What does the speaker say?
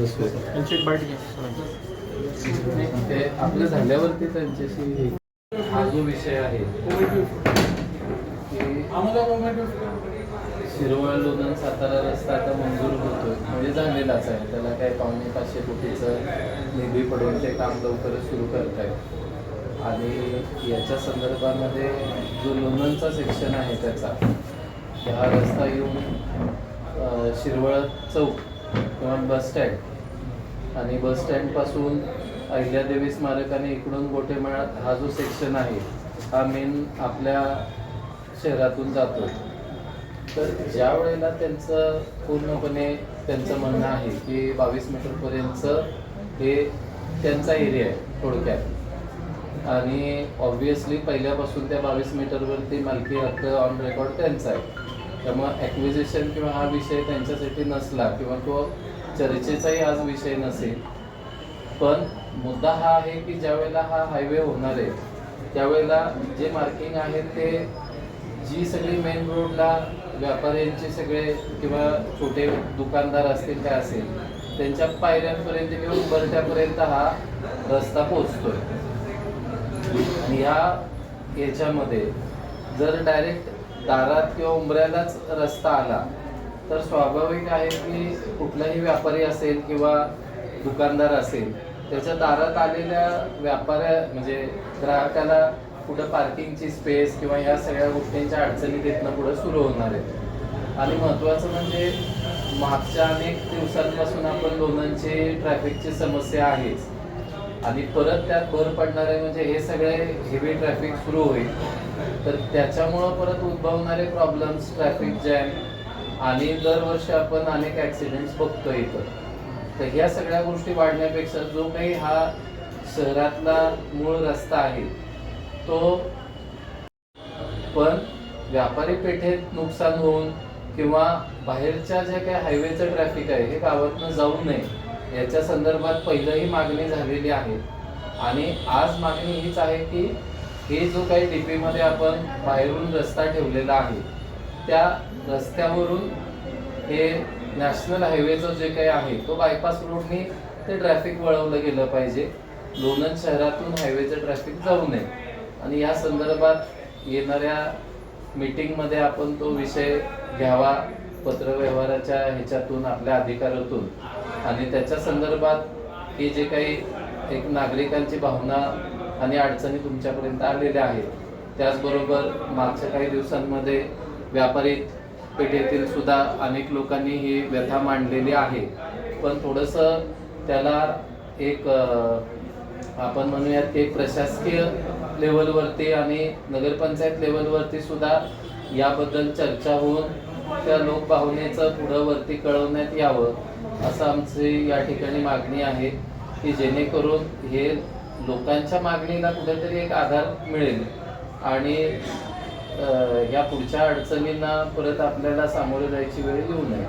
त्यांची एक बाईट घ्या ते आपलं झाल्यावरती त्यांच्याशी हा जो विषय आहे की शिरवळ लोणंद सातारा रस्ता आता मंजूर होतोय. म्हणजे झालेलाच आहे. त्याला काय पावणे पाचशे कोटीचं निधी पडून ते काम लवकरच सुरू करतायत. आणि याच्या संदर्भामध्ये जो लोणंदचा सेक्शन आहे त्याचा हा रस्ता येऊन शिरवळ चौक किंवा बस स्टँड. आणि बस स्टँडपासून अहिल्यादेवी स्मारकाने आणि इकडून गोटेमाळ हा जो सेक्शन आहे हा मेन आपल्या शहरातून जातो तर ज्या वेळेला त्यांचं पूर्णपणे त्यांचं म्हणणं आहे की बावीस मीटरपर्यंतचं हे त्यांचा एरिया आहे थोडक्यात. आणि ऑब्व्हियसली पहिल्यापासून त्या बावीस मीटरवरती मालकी हक्क ऑन रेकॉर्ड त्यांचा आहे. त्यामुळं ॲक्विजिशन किंवा हा विषय त्यांच्यासाठी नसला किंवा तो चर्चेचाही आज विषय नसेल. पण मुद्दा हा आहे की ज्यावेळेला हा हायवे होणार आहे त्यावेळेला जे मार्किंग आहे ते जी सगळी मेन रोडला व्यापाऱ्यांचे सगळे किंवा छोटे दुकानदार असतील काय असेल त्यांच्या पायऱ्यांपर्यंत किंवा उंबरठ्यापर्यंत हा रस्ता पोचतोय ह्या याच्यामध्ये जर डायरेक्ट दारात किंवा उंबऱ्यालाच रस्ता आला तर स्वाभाविक आहे की कुठलाही व्यापारी असेल किंवा दुकानदार असेल त्याच्या दारात आलेल्या व्यापाऱ्या म्हणजे ग्राहकाला कुठं पार्किंगची स्पेस किंवा या सगळ्या गोष्टींच्या अडचणी देतनं पुढं सुरू होणार आहेत. आणि महत्त्वाचं म्हणजे मागच्या अनेक दिवसांपासून आपण लोणांची ट्रॅफिकची समस्या आहेच. आणि परत त्यात भर पडणारे म्हणजे हे सगळे हेवी ट्रॅफिक सुरू होईल. तर त्याच्यामुळं परत उद्भवणारे प्रॉब्लेम्स ट्रॅफिक जॅम आणि दरवर्षी आपण अनेक ॲक्सिडेंट्स बघतो इथं. तर ह्या सगळ्या गोष्टी वाढण्यापेक्षा जो काही हा शहरातला मूळ रस्ता आहे तो पण व्यापारी पेठेत नुकसान होऊन किंवा बाहेरच्या जे काही हायवेचं ट्रॅफिक आहे हे गावातनं जाऊ नये. याच्या संदर्भात पहिलंही मागणी झालेली आहे. आणि आज मागणी हीच आहे की हे जो काही डीपीमध्ये आपण बाहेरून रस्ता ठेवलेला आहे त्या रस्त्यावरून हे नॅशनल हायवेचं जे काही आहे तो बायपास रोडनी ते ट्रॅफिक वळवलं गेलं पाहिजे. लोणंद शहरातून हायवेचं ट्रॅफिक जाऊ नये. आणि या संदर्भात येणाऱ्या मीटिंगमध्ये आपण तो विषय घ्यावा पत्रव्यवहाराच्या ह्याच्यातून आपल्या अधिकारातून. आणि त्याच्या संदर्भात हे जे काही एक नागरिकांची भावना आणि अडचणी तुमच्यापर्यंत आलेल्या आहेत त्याचबरोबर मागच्या काही दिवसांमध्ये व्यापारी पेठेतील सुद्धा अनेक लोकांनी ही व्यथा मांडलेली आहे. पण थोडंसं त्याला एक आपण म्हणूयात की एक प्रशासकीय लेवलवरती आणि नगरपंचायत लेवलवरती सुद्धा याबद्दल चर्चा होऊन त्या लोकभावनेचं पुढं वरती कळवण्यात यावं असं आमची या ठिकाणी मागणी आहे की जेणेकरून हे लोकांच्या मागणीला कुठेतरी एक आधार मिळेल. आणि या पुढच्या अडचणींना परत आपल्याला सामोरे जायची वेळ येऊ नये.